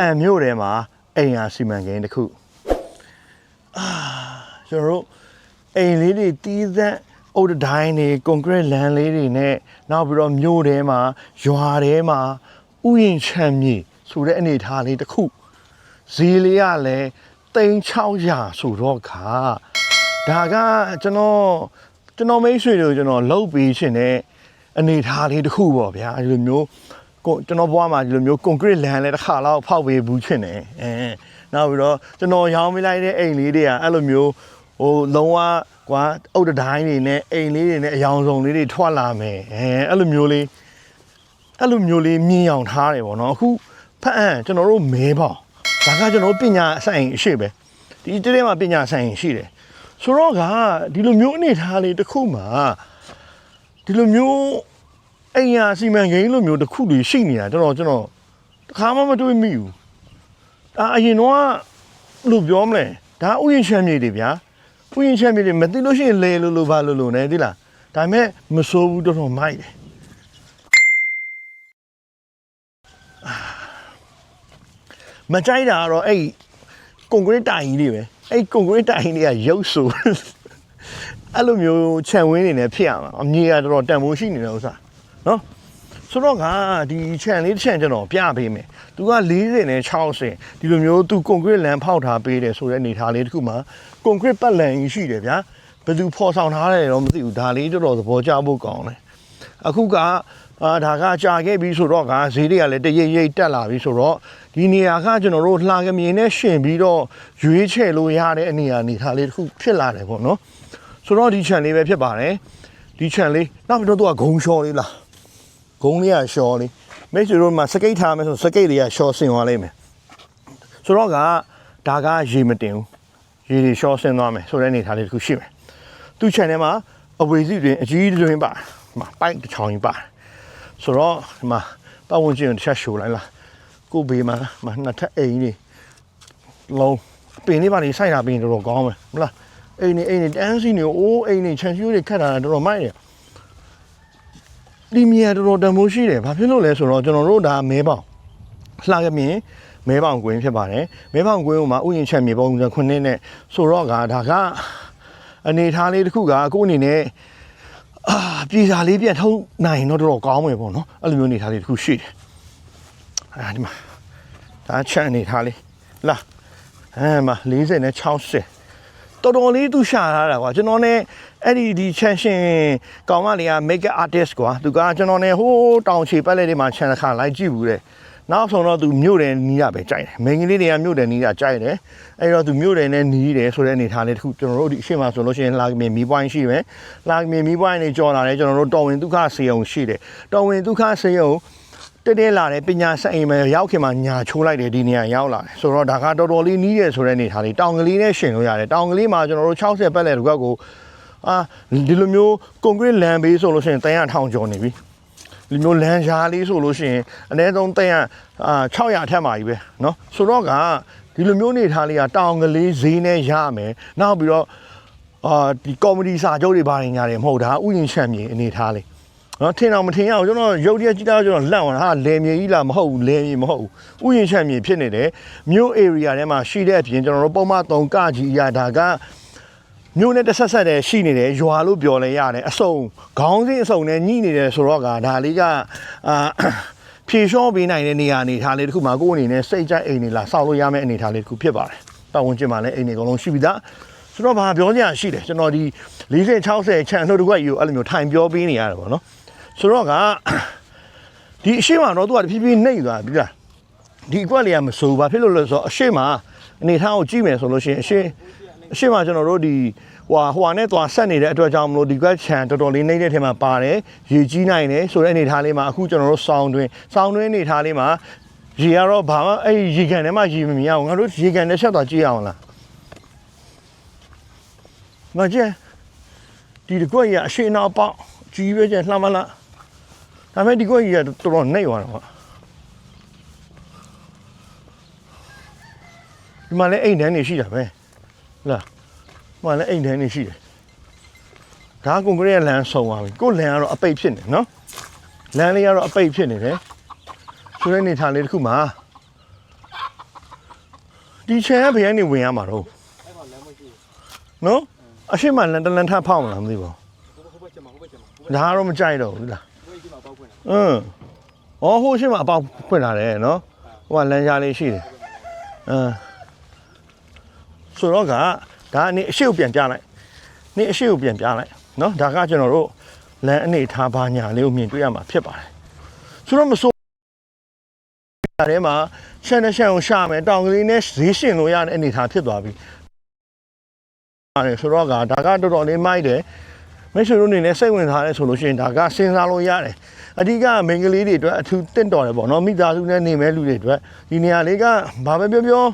အံမြို့ထဲမှာအိမ်ယာစီမံကိန်းတစ်ခုအာကျွန်တော်တို့အိမ်လေးတွေတီးသန့်အုတ်တံတိုင်းတွေကွန်ကရစ်လမ်းလေးတွေနဲ့နောက်ပြီးတော့မြို့ထဲမှာရွာထဲမှာဥယျာဉ်ချမ်းမြေဆိုတဲ့အနေအထားလေးတစ်ခုဈေးလေးကလည်း3600ဆိုတော့ခါဒါကကျွန်တော်ကျွန်တော်မိတ်ဆွေတို့ကျွန်တော်လှုပ်ပြီးရှင်တဲ့အနေအထားလေးတစ်ခုပေါ့ဗျာဒီလိုမျိုး ကိုကျွန်တော်ဘွားမှာဒီလိုမျိုးကွန်ကရစ်လန်လဲတစ်ခါလောက်ဖောက်ပေးဘူးချင်တယ်အဲနောက်ပြီးတော့ကျွန်တော်ရောင်းမိလိုက်တဲ့အိမ်လေးတွေကအဲ့လိုမျိုးဟိုလုံးဝကွာအုတ်တံတိုင်းတွေနဲ့အိမ်လေးတွေနဲ့အယောင်စုံလေးတွေထွက်လာမယ်အဲအဲ့လိုမျိုးလေးအဲ့လိုမျိုးလေးမြင်အောင်ထားတယ်ပေါ့နော်အခုဖတ်အံ့ကျွန်တော်တို့မဲပေါ့ဒါကကျွန်တော်တို့ပညာဆိုင်အရှိပဲဒီတည်းမှာပညာဆိုင်ရှိတယ်ဆိုတော့ကဒီလိုမျိုးအနေထားလေးတစ်ခုမှာဒီလိုမျိုး အိမ်ယာစီမံကိန်းလိုမျိုးတစ်ခုတွေရှိနေတာကျွန်တော်ကျွန်တော်တခါမှမတွေးမိဘူးဒါအရင်တော့ဘယ်လို့ပြောမလဲဒါဥယျာဉ်ချမ်းမြေတွေဗျာဥယျာဉ်ချမ်းမြေတွေမသိလို့ရှိရင်လေလို့လို့ဘာလို့လို့ ਨੇ သိလားဒါပေမဲ့မစိုးဘူးတော်တော်မိုက်တယ်အာမကြိုက်တာကတော့အဲ့ကွန်ကရစ်တိုင်ကြီးတွေပဲအဲ့ကွန်ကရစ်တိုင်ကြီးတွေကရုပ်ဆိုအဲ့လိုမျိုးခြံဝင်းနေနဲ့ဖြစ်ရမှာအမြေကတော်တော်တန်ဖိုးရှိနေတဲ့ဥစ္စာ နော်ဆိုတော့ကဒီခြံလေးတစ်ခြံကျွန်တော်ပြပေးမယ်သူက40နဲ့60ဒီလိုမျိုးသူကွန်ကရစ်လမ်းဖောက်ထားပေးတယ်ဆိုတဲ့အနေထားလေးတစ်ခုမှာကွန်ကရစ်ပတ်လန်ကြီးရှိတယ်ဗျာဘယ်သူဖော်ဆောင်ထားတယ်တော့မသိဘူးဒါလေးတော်တော်သဘောကျဖို့ကောင်းတယ်အခုကအာဒါကကြာခဲ့ပြီဆိုတော့ကဈေးတွေကလည်းတရိပ်ရိပ်တက်လာပြီဆိုတော့ဒီနေရာကကျွန်တော်တို့လှကမြင်နဲ့ရှင်ပြီးတော့ရွေးချယ်လို့ရတဲ့အနေအထားလေးတစ်ခုဖြစ်လာတယ်ပေါ့နော်ဆိုတော့ဒီ channel လေးပဲဖြစ်ပါတယ်ဒီ channel လေးနောက်ပြီးတော့သူကဂုံလျှော်လေးလား ဂုံလေးကလျှော်လေးမိတ်ဆွေတို့မှာစကိတ်ထားမယ်ဆိုစကိတ်လေးကလျှော်ဆင်သွားလိမ့်မယ်ဆိုတော့ကဒါကရေမတင်ဘူးရေတွေလျှော်ဆင်သွားမယ်ဆိုတဲ့အနေထားလေးတစ်ခုရှိမယ်သူ channel မှာအဝေစီတွင်အကြီးတွင်ပါဒီမှာပိုက်တစ်ချောင်းကြီးပါတယ်ဆိုတော့ဒီမှာပတ်ဝန်းကျင်ကိုတစ်ချက်ရှိုးလိုက်လားကိုဘေးမှာဒီမှာနှစ်ထပ်အိမ်ကြီးလုံးပင်လေးပါနေစိုက်တာပင်တော်တော်ကောင်းမယ်မလားအိမ်နေအိမ်နေတန်းစီနေအိုးအိမ်နေခြံရှိုးတွေခတ်တာတော်တော်မိုက်တယ် ဒီမြေတော်တော်တန်ဖိုးရှိတယ်ဘာဖြစ်လို့လဲဆိုတော့ကျွန်တော်တို့ဒါမဲပေါင်လှကမြင်မဲပေါင်ကွင်းဖြစ်ပါတယ်မဲပေါင်ကွင်းမှာဥယျာဉ်ချက်မြေပုံစံခုနှစ်နဲ့ဆိုတော့ကဒါကအနေထားလေးတစ်ခုကအခုအနေနဲ့အာပြည်စာလေးပြန်ထုံးနိုင်တော့တော်တော်ကောင်းမယ်ပေါ့နော်အဲ့လိုမျိုးအနေထားလေးတစ်ခုရှိတယ်အာဒီမှာဒါချက်အနေထားလေးလာအဲမှာ40နဲ့60 တော်တော်လေးသူရှာထားတာကွာကျွန်တော် ਨੇ အဲ့ဒီဒီ chanson ကောင်မလေးက make artist ကွာသူကကျွန်တော် ਨੇ ဟိုးတောင်ချေပတ်လက်တွေမှာ channel ခါလိုက်ကြည့်ဘူးတဲ့နောက်ဆုံးတော့သူမြို့တယ်နီးတာပဲကြိုက်တယ်မိန်းကလေးတွေကမြို့တယ်နီးတာကြိုက်တယ်အဲ့တော့သူမြို့တယ်နဲ့နီးတယ်ဆိုတဲ့အနေထားလေးတစ်ခုကျွန်တော်တို့ဒီအရှိမဆိုလို့ရှိရင်လာကမီမီပွိုင်းရှိမယ်လာကမီမီပွိုင်းနေကြော်လာတယ်ကျွန်တော်တို့တော်ဝင်ဒုက္ခစေယုံရှိတယ်တော်ဝင်ဒုက္ခစေယုံ တက်တက်လာတယ်ပညာဆက်အိမ်မှာရောက်ခင်မှာညာချိုးလိုက်တယ်ဒီနေရာရောက်လာတယ်ဆိုတော့ဒါကတော်တော်လေးနီးတယ်ဆိုတဲ့အနေထားလေးတောင်ကလေးနဲ့ရှင်လို့ရတယ်တောင်ကလေးမှာကျွန်တော်တို့60ပတ်လက်တစ်ခွက်ကိုအာဒီလိုမျိုးကွန်ကရစ်လမ်းဘေးဆိုလို့ရှိရင်300ထောင်ကျော်နေပြီဒီမျိုးလမ်းရှားလေးဆိုလို့ရှိရင်အနည်းဆုံး300အာ600ထက်မှာကြီးပဲเนาะဆိုတော့ကဒီလိုမျိုးနေထားလေးကတောင်ကလေးဈေးနဲ့ရမယ်နောက်ပြီးတော့အာဒီကောမဒီစာချုပ်တွေပါနေကြတယ်မဟုတ်ဒါဥယျာဉ်ချက်မြေအနေထားလေး နော်ထင်အောင်မထင်ရအောင်ကျွန်တော်ရုပ်တရက်ကြည့်တာကျွန်တော်လန့်သွားတာဟာလယ်မြေကြီးလားမဟုတ်ဘူးလယ်မြေမဟုတ်ဘူးဥယျာဉ်ချက်မြေဖြစ်နေတယ်မြို့ area ထဲမှာရှိတဲ့အပြင်ကျွန်တော်တို့ပုံမှန်3ကကြီးအရာဒါကမြို့နဲ့တစ်ဆက်ဆက်တည်းရှိနေတယ်ရွာလို့ပြောလဲရတယ်အစုံခေါင်းစဉ်အစုံနဲ့ညှိနေတယ်ဆိုတော့ကဒါလေးကအာဖြေလျှော့ပေးနိုင်တဲ့နေရာအနေထားလေးတစ်ခုမှာကိုယ့်အနေနဲ့စိတ်ကြိုက်အိမ်နေလားစောက်လို့ရမယ့်အနေထားလေးတစ်ခုဖြစ်ပါတယ်ပတ်ဝန်းကျင်မှာလည်းအိမ်တွေအကုန်လုံးရှိပြီသားဆိုတော့ဘာပြောကြရရှိတယ်ကျွန်တော်ဒီ40 60ချန်တို့တစ်ခွက်ယူအဲ့လိုမျိုးထိုင်ပြောပေးနေရတယ်ပေါ့နော် ဆိုတော့ကဒီအရှိမတော့သူကတဖြည်းဖြည်းနှိပ်သွားပြီလားဒီအကွက်လေးကမစိုးဘာဖြစ်လို့လဲဆိုတော့အရှိမအနေထားကိုကြည့်မယ်ဆိုလို့ရှိရင်အရှိအရှိမကျွန်တော်တို့ဒီဟွာဟွာနဲ့သွားဆက်နေတဲ့အတွက်ကြောင့်မလို့ဒီကွက်ချန်တော်တော်လေးနှိပ်တဲ့ထဲမှာပါတယ်ရေကြီးနိုင်တယ်ဆိုတဲ့အနေထားလေးမှာအခုကျွန်တော်တို့စောင်းတွင်းစောင်းတွင်းအနေထားလေးမှာရေကတော့ဘာမှအဲ့ဒီရေကန်ထဲမှာရေမမြင်အောင်ငါတို့ရေကန်နဲ့ဆက်သွားကြည့်အောင်လားငါကြည့်ဒီတကွက်ကြီးကအရှိနောက်ပေါက်ကြီးပဲကျန်လှမ်းမလား ဒါပေမဲ့ဒီကွက်ကြီးကတော်တော်နှိပ်သွားတာကွာဒီမှာလည်းအိမ်တန်းနေရှိတာပဲဟုတ်လားဒီမှာလည်းအိမ်တန်းနေရှိတယ်ဒါကကွန်ကရစ်လမ်းဆုံသွားပြီကိုယ်လမ်းကတော့အပိတ်ဖြစ်နေနော်လမ်းလေးကတော့အပိတ်ဖြစ်နေတယ်ဆိုတဲ့နေထားလေးတစ်ခုမှာဒီချန်ကဘယ်ကနေဝင်ရမှာတော့အဲ့မှာလမ်းမရှိနော်အရှိမလန်တလန်ထဖောက်မလားမသိပါဘူးဟိုဘက်ကျမှာဟိုဘက်ကျမှာဟိုဘူးဒါကတော့မကြိုက်တော့ဘူးလား အင်းဩဟိုရှိမအပေါက်ဖွင့်လာတယ်နော်ဟိုကလမ်းကြားလေးရှိတယ်အင်းဆိုတော့ကဒါအနေအရှိကိုပြန်ပြလိုက်နေအရှိကိုပြန်ပြလိုက်နော်ဒါကကျွန်တော်တို့လမ်းအနေထားပါညာလေးကိုမြင်တွေ့ရမှာဖြစ်ပါတယ်ဆိုတော့မဆိုးထဲမှာရှန်နဲ့ရှန်ကိုရှာမယ်တောင်ကလေးနဲ့ဈေးရှင်လို့ရတဲ့အနေထားဖြစ်သွားပြီအဲ့ဆိုတော့ကဒါကတော်တော်လေးမိုက်တယ် မိတ်ဆွေတို့အနေနဲ့စိတ်ဝင်စားရဲဆိုလို့ရှိရင်ဒါကစဉ်းစားလို့ရတယ်အဓိကမိန်းကလေးတွေအတွက်အထူးတင့်တော်တယ်ပေါ့နော်မိသားစုနဲ့နေမဲ့လူတွေအတွက်ဒီနေရာလေးကဘာပဲပြောပြော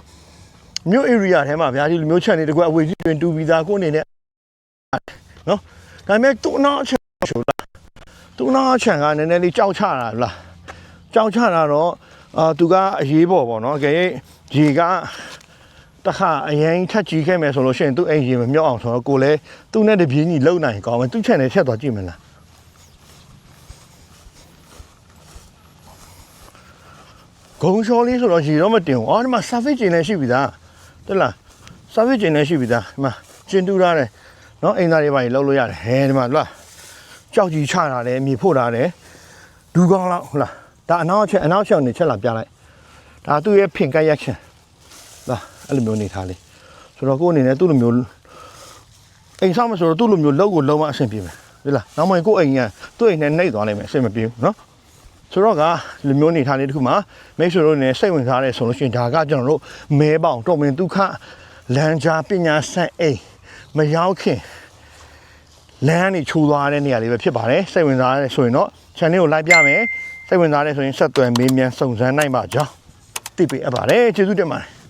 မြို့ area ထဲမှာဗျာဒီလိုမျိုးချက်နေတကွအဝေးကြီးတွင်တူပြီးသားကိုအနေနဲ့နော်ဒါပေမဲ့သူ့နောက်ချက်ဆိုလားသူ့နောက်ချက်ကနည်းနည်းလေးကြောက်ချတာလားကြောက်ချတာတော့အာသူကအရေးပေါ်ပေါ့နော်ကြည့်ရေက တခါအရင်ထက်ကြီးခဲ့မယ်ဆိုလို့ရှိရင်သူ့အိမ်ရေမမြောက်အောင်ဆိုတော့ကိုလည်းသူ့နဲ့တပြေးညီလုံနိုင်ကောင်းမယ်သူ့ချက်နဲ့ချက်သွားကြည့်မလားဂုံလျှော်လေးဆိုတော့ရေတော့မတင်ဘူးအော်ဒီမှာ surface ကျင်လည်းရှိပြီသားတက်လား surface ကျင်လည်းရှိပြီသားဒီမှာကျင်တူထားတယ်နော်အိမ်သားတွေပါကြီးလောက်လို့ရတယ်ဟဲဒီမှာလားကြောက်ကြီးချတာလည်းမြေဖို့တာလည်းဒူကောင်းလောက်ဟုတ်လားဒါအနောက်ချက်အနောက်ချက်နေချက်လာပြလိုက်ဒါသူ့ရဲ့ဖင်ကက်ရက်ရှင်လား အဲ့လိုမျိုးနေထားလေးဆိုတော့ကိုယ့်အနေနဲ့သူ့လိုမျိုးအိမ်ဆောင်မဆိုတော့သူ့လိုမျိုးလောက်ကိုလုံးဝအဆင်ပြေမယ်ဒီလားနောက်မှကိုယ့်အိမ်ကသူ့အိမ်နဲ့နှိပ်သွားနိုင်မယ်အဆင်မပြေဘူးနော်ဆိုတော့ကလူမျိုးနေထားလေးတစ်ခုမှာမိတ်ဆွေတို့နဲ့စိတ်ဝင်စားရဲဆိုလို့ရှိရင်ဒါကကျွန်တော်တို့မဲပေါင်တော်မင်ဒုက္ခလမ်းကြားပညာဆန့်အိမ်မရောက်ခင်လမ်းကနေခြူသွားတဲ့နေရာလေးပဲဖြစ်ပါတယ်စိတ်ဝင်စားရဲဆိုရင်တော့ channel ကို like ပြမယ်စိတ်ဝင်စားရဲဆိုရင်ဆက်သွယ်မေးမြန်းစုံစမ်းနိုင်ပါကြောင်းသိပေးအပ်ပါတယ်ကျေးဇူးတင်ပါတယ်